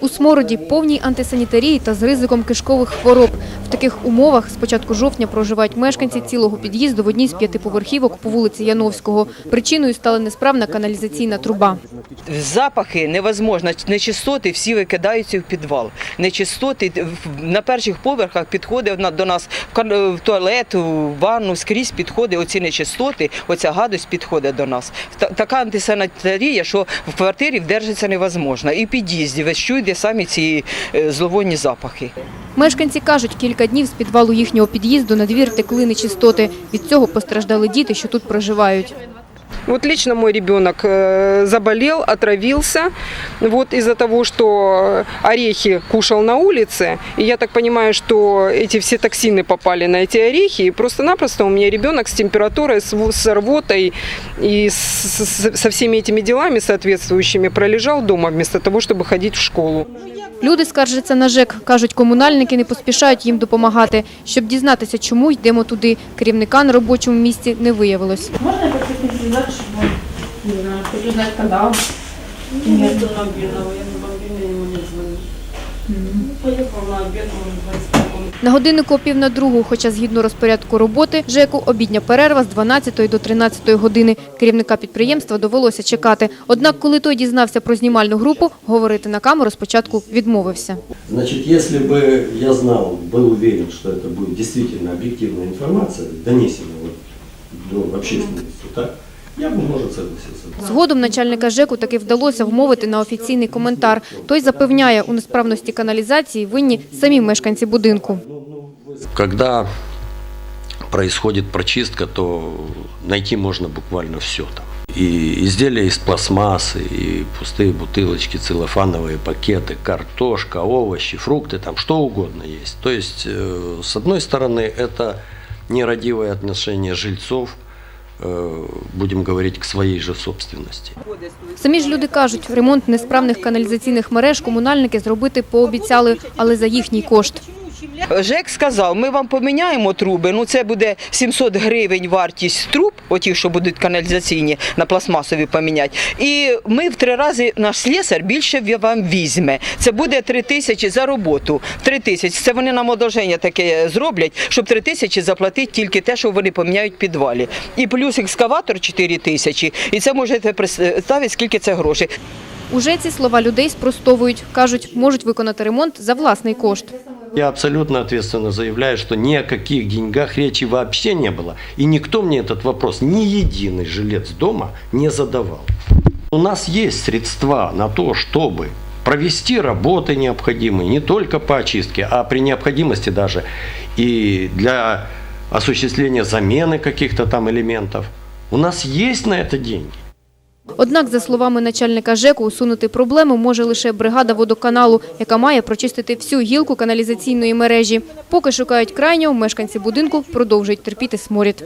У смороді, повній антисанітарії та з ризиком кишкових хвороб. В таких умовах з початку жовтня проживають мешканці цілого під'їзду в одній з п'ятиповерхівок по вулиці Яновського. Причиною стала несправна каналізаційна труба. Запахи невозможно, нечистоти всі викидаються в підвал. Нечистоти на перших поверхах підходить до нас в кан- в туалет, в ванну, скрізь підходить оці нечистоти, оця гадость підходить до нас. Та- Така антисанітарія, що в квартирі вдержатися невозможно. І в під'їзді весь чуйде самі ці е, зловонні запахи. Мешканці кажуть, кілька днів з підвалу їхнього під'їзду на двір текли нечистоти. Від цього постраждали діти, що тут проживають. Вот лично мой ребенок э, заболел, отравился, вот из-за того, что орехи кушал на улице, и я так понимаю, что эти все токсины попали на эти орехи, и просто-напросто у меня ребенок с температурой, с, в- с рвотой и с- с- со всеми этими делами соответствующими пролежал дома вместо того, чтобы ходить в школу. Люди скаржаться на ЖЕК. Кажуть, комунальники не поспішають їм допомагати. Щоб дізнатися, чому йдемо туди. Керівника на робочому місці не виявилось. Можно я хочу с ним связаться, чтобы он, не знаю, хочу знать, когда он. Нету мобильного, я на мобильный ему не звоню. Ну, поехал на обед, может, 25 На годиннику о пів на другу, хоча згідно розпорядку роботи ЖЕКу, обідня перерва з 12 до 13 години. Керівника підприємства довелося чекати. Однак, коли той дізнався про знімальну групу, говорити на камеру спочатку відмовився. Значит, если бы я знал, был уверен, что это будет действительно объективная информация, донесенная вот до общественности, так, я бы, может, согласился. Згодом начальника ЖЕКу таки вдалося вмовити на офіційний коментар. Той запевняє, у несправності каналізації винні самі мешканці будинку. Когда происходит прочистка, то найти можно буквально все там. И изделия из пластмассы, и пустые бутылочки, целлофановые пакеты, картошка, овощи, фрукты, там что угодно есть. То есть, э, с одной стороны, это нерадивое отношение жильцов, э, говорити, говорить, к своїй же собственності. Самі ж люди кажуть, ремонт несправних каналізаційних мереж комунальники зробити пообіцяли, але за їхній кошт. ЖЕК сказав, ми вам поміняємо труби, ну це буде 700 гривень вартість труб, оті, що будуть каналізаційні, на пластмасові поміняти. І ми в три рази, наш слесар більше вам візьме. Це буде 3 тисячі за роботу. 3 тисячі. Це вони нам одолження таке зроблять, щоб 3 тисячі заплатити тільки те, що вони поміняють в підвалі. І плюс екскаватор 4 тисячі. І це можете представити, скільки це грошей. Уже ці слова людей спростовують. Кажуть, можуть виконати ремонт за власний кошт. Я абсолютно ответственно заявляю, что ни о каких деньгах речи вообще не было. И никто мне этот вопрос, ни единый жилец дома не задавал. У нас есть средства на то, чтобы провести работы необходимые, не только по очистке, а при необходимости даже и для осуществления замены каких-то там элементов. У нас есть на это деньги. Однак, за словами начальника ЖЕКу, усунути проблему може лише бригада водоканалу, яка має прочистити всю гілку каналізаційної мережі. Поки шукають крайнього, мешканці будинку продовжують терпіти сморід.